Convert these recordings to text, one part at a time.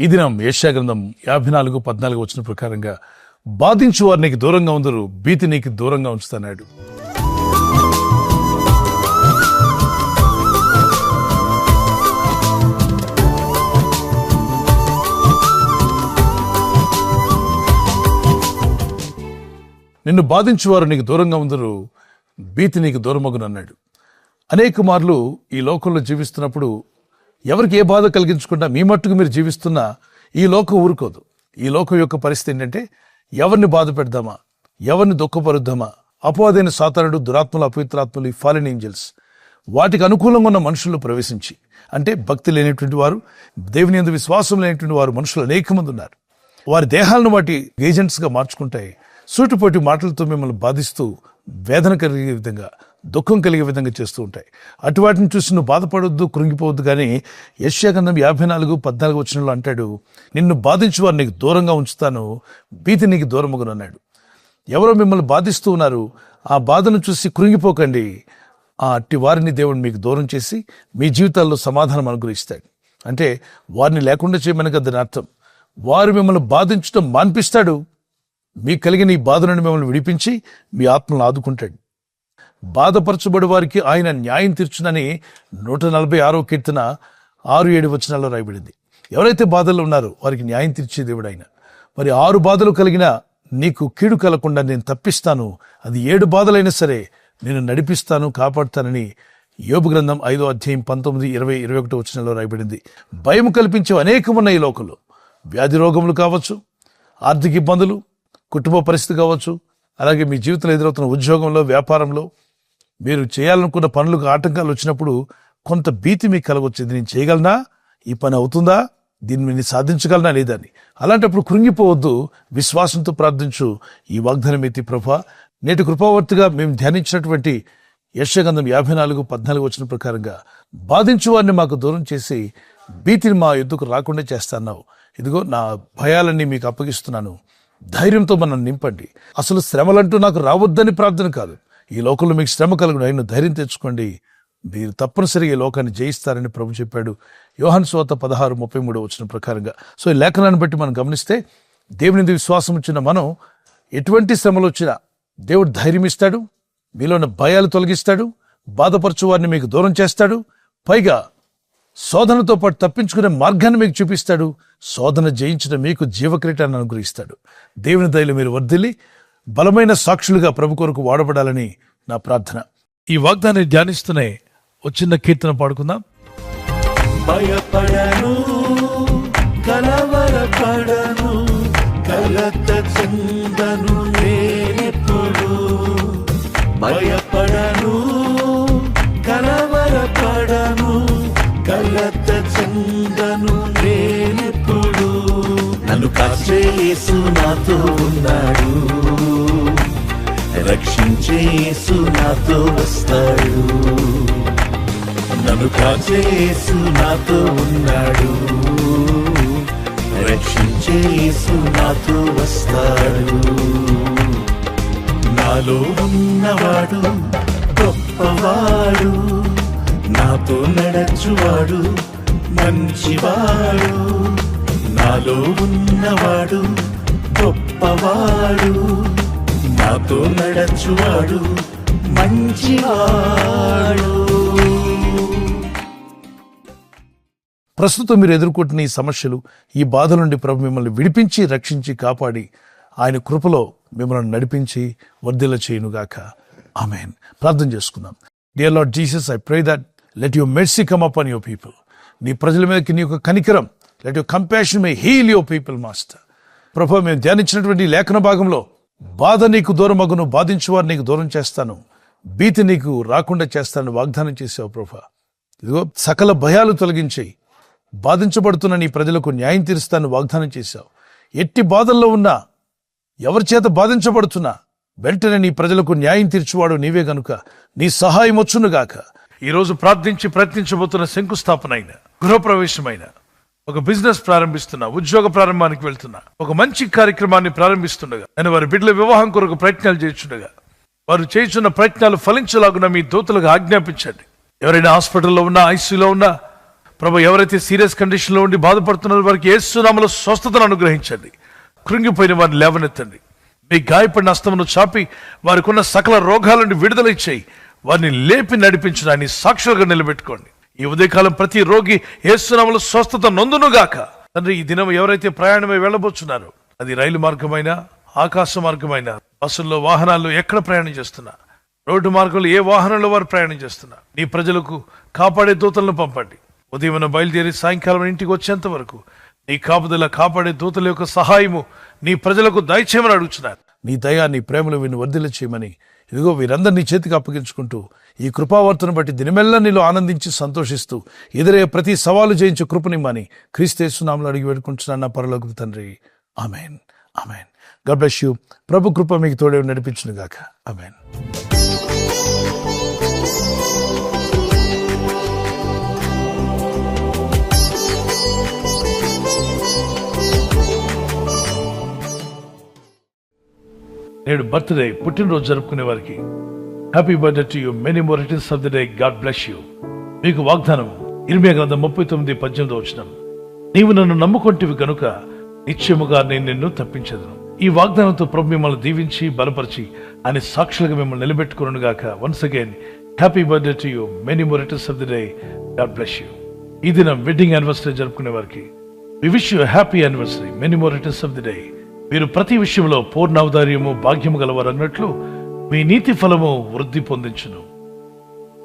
ఈ దినం ఏషియా గ్రంథం యాభై నాలుగు పద్నాలుగు వచ్చిన ప్రకారంగా బాధించు వారు నీకు దూరంగా ఉందరు భీతి నీకు దూరంగా ఉంచుతాడు నిన్ను బాధించువారు నీకు దూరంగా ఉందరు భీతి నీకు దూరమగునన్నాడు అనేక మార్లు ఈ లోకంలో జీవిస్తున్నప్పుడు ఎవరికి ఏ బాధ కలిగించకుండా మీ మట్టుకు మీరు జీవిస్తున్నా ఈ లోకం ఊరుకోదు. ఈ లోకం యొక్క పరిస్థితి ఏంటంటే ఎవరిని బాధ పెడదామా? ఎవరిని దుఃఖపరుద్దామా? అపవాదైన సాతానుడు దురాత్మలు అపవిత్రాత్మలు ఈ ఫాలిన్ ఏంజల్స్ వాటికి అనుకూలంగా ఉన్న మనుషుల్లో ప్రవేశించి అంటే భక్తి లేనటువంటి వారు దేవుని ఎందు విశ్వాసం లేనటువంటి వారు మనుషులు అనేక మంది ఉన్నారు. వారి దేహాలను వాటి ఏజెంట్స్గా మార్చుకుంటాయి. సూటిపోటి మాటలతో మిమ్మల్ని బాధిస్తూ వేదన కలిగే విధంగా దుఃఖం కలిగే విధంగా చేస్తూ ఉంటాయి. అటు వాటిని చూసి నువ్వు బాధపడొద్దు కృంగిపోవద్దు కానీ యశ్యాగంధం యాభై నాలుగు పద్నాలుగు వచ్చినలో అంటాడు నిన్ను బాధించు వారు నీకు దూరంగా ఉంచుతాను భీతి నీకు దూరముగును అన్నాడు. ఎవరో మిమ్మల్ని బాధిస్తూ ఉన్నారు ఆ బాధను చూసి కృంగిపోకండి. ఆ అట్టి వారిని దేవుడు మీకు దూరం చేసి మీ జీవితాల్లో సమాధానం అనుగ్రహిస్తాడు. అంటే వారిని లేకుండా చేయమని కదా దాని అర్థం. వారు మిమ్మల్ని బాధించడం మాన్పిస్తాడు. మీకు కలిగిన ఈ బాధ నుండి మిమ్మల్ని విడిపించి మీ ఆత్మను ఆదుకుంటాడు. బాధపరచబడి వారికి ఆయన న్యాయం తీర్చునని నూట నలభై ఆరో కీర్తన ఆరు ఏడు వచనాల్లో రాయబడింది. ఎవరైతే బాధల్లో ఉన్నారో వారికి న్యాయం తీర్చే దేవుడు ఆయన మరి ఆరు బాధలు కలిగిన నీకు కీడు కలగకుండా నేను తప్పిస్తాను. అది ఏడు బాధలైనా సరే నేను నడిపిస్తాను కాపాడుతానని యోబు గ్రంథం ఐదో అధ్యాయం పంతొమ్మిది ఇరవై ఇరవై ఒకటి వచనంలో రాయబడింది. భయం కల్పించే అనేకమున్న ఈ లోకంలో. వ్యాధి రోగములు కావచ్చు ఆర్థిక ఇబ్బందులు కుటుంబ పరిస్థితి కావచ్చు అలాగే మీ జీవితంలో ఎదురవుతున్న ఉద్యోగంలో వ్యాపారంలో మీరు చేయాలనుకున్న పనులకు ఆటంకాలు వచ్చినప్పుడు కొంత భీతి మీకు కలగొచ్చేది. నేను చేయగలనా? ఈ పని అవుతుందా? దీన్ని నేను సాధించగలనా లేదా అని. అలాంటప్పుడు కృంగిపోవద్దు. విశ్వాసంతో ప్రార్థించు. ఈ వాగ్దానం ఎత్తి ప్రభ నేటి కృపావర్తిగా మేము ధ్యానించినటువంటి యశగంధం యాభై నాలుగు పద్నాలుగు వచ్చిన ప్రకారంగా బాధించు వారిని మాకు దూరం చేసి భీతిని మా ఎద్దుకు రాకుండా చేస్తాన్నావు. ఇదిగో నా భయాలన్నీ మీకు అప్పగిస్తున్నాను. ధైర్యంతో మనం నింపండి. అసలు శ్రమలంటూ నాకు రావద్దని ప్రార్థన కాదు. ఈ లోకంలో మీకు శ్రమ కలుగును. అయిన ధైర్యం తెచ్చుకోండి. మీరు తప్పనిసరిగా ఈ లోకాన్ని జయిస్తారని ప్రభు చెప్పాడు. యోహన్ స్వాత పదహారు ముప్పై మూడు వచ్చిన ప్రకారంగా. సో ఈ లేఖనాన్ని బట్టి మనం గమనిస్తే దేవుని విశ్వాసం వచ్చిన మనం ఎటువంటి శ్రమలు వచ్చినా దేవుడు ధైర్యం ఇస్తాడు. మీలో ఉన్న భయాలు తొలగిస్తాడు. బాధపరచు వారిని మీకు దూరం చేస్తాడు. పైగా శోధనతో పాటు తప్పించుకునే మార్గాన్ని మీకు చూపిస్తాడు. శోధన జయించిన మీకు జీవక్రీటాన్ని అనుగ్రహిస్తాడు. దేవుని దయలు మీరు వర్ధిల్లి బలమైన సాక్షులుగా ప్రభు కొరకు వాడబడాలని నా ప్రార్థన. ఈ వాగ్దాన్ని ధ్యానిస్తూనే వచ్చిన చిన్న కీర్తన పాడుకుందాం. భయపడను కలవరపడను కలత చెందను నేనెప్పుడు. భయపడను కలత చెందను నేనెప్పుడు. నన్ను కాచే యేసు నాతో ఉన్నాడు. రక్షించే యేసు నాతో వస్తాడు. నన్ను కాచేసు నాతో ఉన్నాడు. రక్షించే యేసు నాతో వస్తాడు. నాలో ఉన్నవాడు గొప్పవాడు. నాతో నడచువాడు మంచివాడు. నాలో ఉన్నవాడు గొప్పవాడు. నాతో నడచువాడు మంచివాడు. ప్రస్తుతం మీరు ఎదుర్కొంటున్న ఈ సమస్యలు ఈ బాధ నుండి ప్రభు మిమ్మల్ని విడిపించి రక్షించి కాపాడి ఆయన కృపలో మిమ్మల్ని నడిపించి వర్ధిల చేయునుగాక ఆమెన్. ప్రార్థన చేసుకుందాం. Dear Lord Jesus I pray that let your mercy come upon your people నీ ప్రజల మీదకి నీ యొక్క కనికరం let your compassion may heal your people master ప్రభు మేము ధ్యానించినటువంటి లేఖన భాగంలో బాధ నీకు దూరం అగును బాధించువారు నీకు దూరం చేస్తాను భీతి నీకు రాకుండా చేస్తాను వాగ్దానం చేసావు ప్రభా. ఇదిగో సకల భయాలు తొలగించేయి. బాధించబడుతున్న నీ ప్రజలకు న్యాయం తీరుస్తాను వాగ్దానం చేశావు. ఎట్టి బాధల్లో ఉన్నా ఎవరి చేత బాధించబడుతున్నా వెంటనే నీ ప్రజలకు న్యాయం తీర్చువాడు నీవే గనుక. నీ సహాయం వచ్చునుగాక. ఈరోజు ప్రార్థించి ప్రయత్నించబోతున్న శంకుస్థాపన అయిన గృహప్రవేశమైన ఒక బిజినెస్ ప్రారంభిస్తున్నా ఉద్యోగ ప్రారంభానికి వెళ్తున్నా ఒక మంచి కార్యక్రమాన్ని ప్రారంభిస్తుండగా నేను వారి బిడ్డల వివాహం కొరకు ప్రయత్నాలు చేస్తుండగా వారు చేస్తున్న ప్రయత్నాలు ఫలించలాగున మీ దూతలకు ఆజ్ఞాపించండి. ఎవరైనా హాస్పిటల్లో ఉన్నా ఐసీలో ఉన్నా ప్రభు ఎవరైతే సీరియస్ కండిషన్లో ఉండి బాధపడుతున్నారో వారికి ఏసునామలో స్వస్థతను అనుగ్రహించండి. కృంగిపోయిన వారిని లేవనెత్తండి. మీ గాయపడిన అస్తమును చాపి వారికి ఉన్న సకల రోగాల నుండి విడుదల ఇచ్చేయి వారిని లేపి నడిపించడాన్ని సాక్షులుగా నిలబెట్టుకోండి. ఈ ఉదయకాలం ప్రతి రోగి ఏసునామలు స్వస్థత నొందునుగాక. తండ్రి ఈ దినం ఎవరైతే ప్రయాణమై వెళ్ళబోతున్నారో అది రైలు మార్గమైనా ఆకాశ మార్గమైనా బస్సుల్లో వాహనాల్లో ఎక్కడ ప్రయాణం చేస్తున్నా రోడ్డు మార్గంలో ఏ వాహనంలో వారు ప్రయాణం చేస్తున్నా నీ ప్రజలకు కాపాడే దూతలను పంపండి. ఉదయం బయలుదేరి సాయంకాలం ఇంటికి వచ్చేంత వరకు నీ కాపుదల కాపాడే దూతల యొక్క సహాయము నీ ప్రజలకు దయచేయమని అడుగుతున్నారు నీ దయా నీ ప్రేమలు విని వర్ధిల్ల చేయమని ఇదిగో వీరందరినీ చేతికి అప్పగించుకుంటూ ఈ కృపావర్తను బట్టి దినమెల్లా నీలో ఆనందించి సంతోషిస్తూ ఎదురే ప్రతి సవాలు జయించే కృపనిమ్మని క్రీస్తేస్తున్నాములు అడిగి వేడుకుంటున్నాను నా పరలోకి తండ్రి. Amen. Amen. God bless you. ప్రభు కృప మీకు తోడే నడిపించును గాక ఆమెన్. నేడు బర్త్డే పుట్టినరోజు జరుపుకునే వారికి. Happy birthday to you many more returns of the day God bless you మీకు వాగ్దానం ఇరిమియా గ్రంథం ముప్పై తొమ్మిది పద్దెనిమిది వచ్చిన నీవు నన్ను నమ్ముకొంటివి గనుక నిశ్చయముగా నేను నిన్ను తప్పించదును. ఈ వాగ్దానంతో ప్రభు మిమ్మల్ని దీవించి బలపరిచి అని సాక్షులుగా మిమ్మల్ని నిలబెట్టుకున్నాను గాక. Once again happy birthday to you many more returns of the day God bless you ఈ దినం వెడ్డింగ్ యానివర్సరీ జరుపుకునే వారికి. We wish you happy anniversary many more returns of the day మీరు ప్రతి విషయంలో పూర్ణౌదార్యము భాగ్యము గలవారు అన్నట్లు మీ నీతి ఫలము వృద్ధి పొందించును.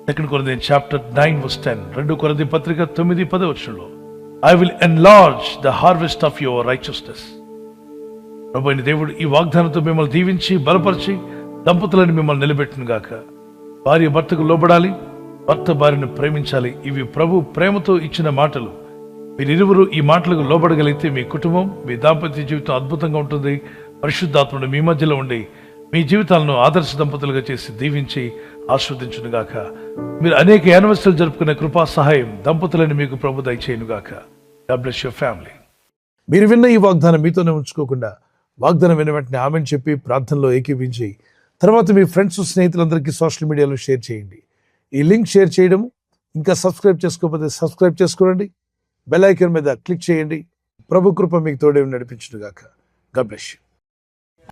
Second కొరది chapter nine verse ten రెండు కొరది పత్రిక తొమ్మిది పది వచ్చంలో I will enlarge the harvest of your righteousness ప్రభుని దేవుడు ఈ వాగ్దానంతో మిమ్మల్ని దీవించి బలపరిచి దంపతులను మిమ్మల్ని నిలబెట్టును గాక. భార్య భర్తకు లోబడాలి భర్త భార్యను ప్రేమించాలి. ఇవి ప్రభు ప్రేమతో ఇచ్చిన మాటలు. మీరిరువురు ఈ మాటలకు లోబడగలిగితే మీ కుటుంబం మీ దాంపత్య జీవితం అద్భుతంగా ఉంటుంది. పరిశుద్ధాత్ముడు మీ మధ్యలో ఉండి మీ జీవితాలను ఆదర్శ దంపతులుగా చేసి దీవించి ఆస్వాదించునుగాక మీరు అనేక యానివర్సరీలు జరుపుకునే కృపా సహాయం దంపతులని మీకు ప్రభు దయచేయునుగాక. గాడ్ యువర్ ఫ్యామిలీ మీరు విన్న ఈ వాగ్దానం మీతోనే ఉంచుకోకుండా వాగ్దానం విన్న వెంటనే ఆమెను చెప్పి ప్రార్థనలో ఏకీపించి తర్వాత మీ ఫ్రెండ్స్ స్నేహితులందరికీ సోషల్ మీడియాలో షేర్ చేయండి. ఈ లింక్ షేర్ చేయడం ఇంకా సబ్స్క్రైబ్ చేసుకోకపోతే సబ్స్క్రైబ్ చేసుకోండి. బెల్ ఐకన్ మీద క్లిక్ చేయండి. ప్రభు కృప మీకు తోడే నడిపించుగాక గాక. గబ్లెష్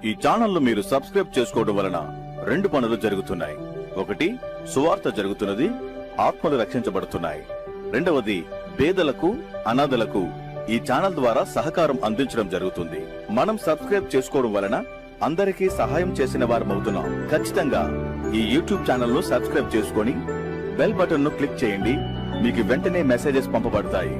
ఈ ఛానల్ మీరు సబ్స్క్రైబ్ చేసుకోవడం వలన రెండు పనులు జరుగుతున్నాయి. ఒకటి సువార్త జరుగుతున్నది ఆత్మలు రక్షించబడుతున్నాయి. రెండవది పేదలకు అనాథలకు ఈ ఛానల్ ద్వారా సహకారం అందించడం జరుగుతుంది. మనం సబ్స్క్రైబ్ చేసుకోవడం వలన అందరికీ సహాయం చేసిన వారమవుతున్నాం ఖచ్చితంగా ఈ యూట్యూబ్ ఛానల్ను సబ్స్క్రైబ్ చేసుకొని బెల్ బటన్ను క్లిక్ చేయండి. మీకు వెంటనే మెసేజెస్ పంపబడతాయి.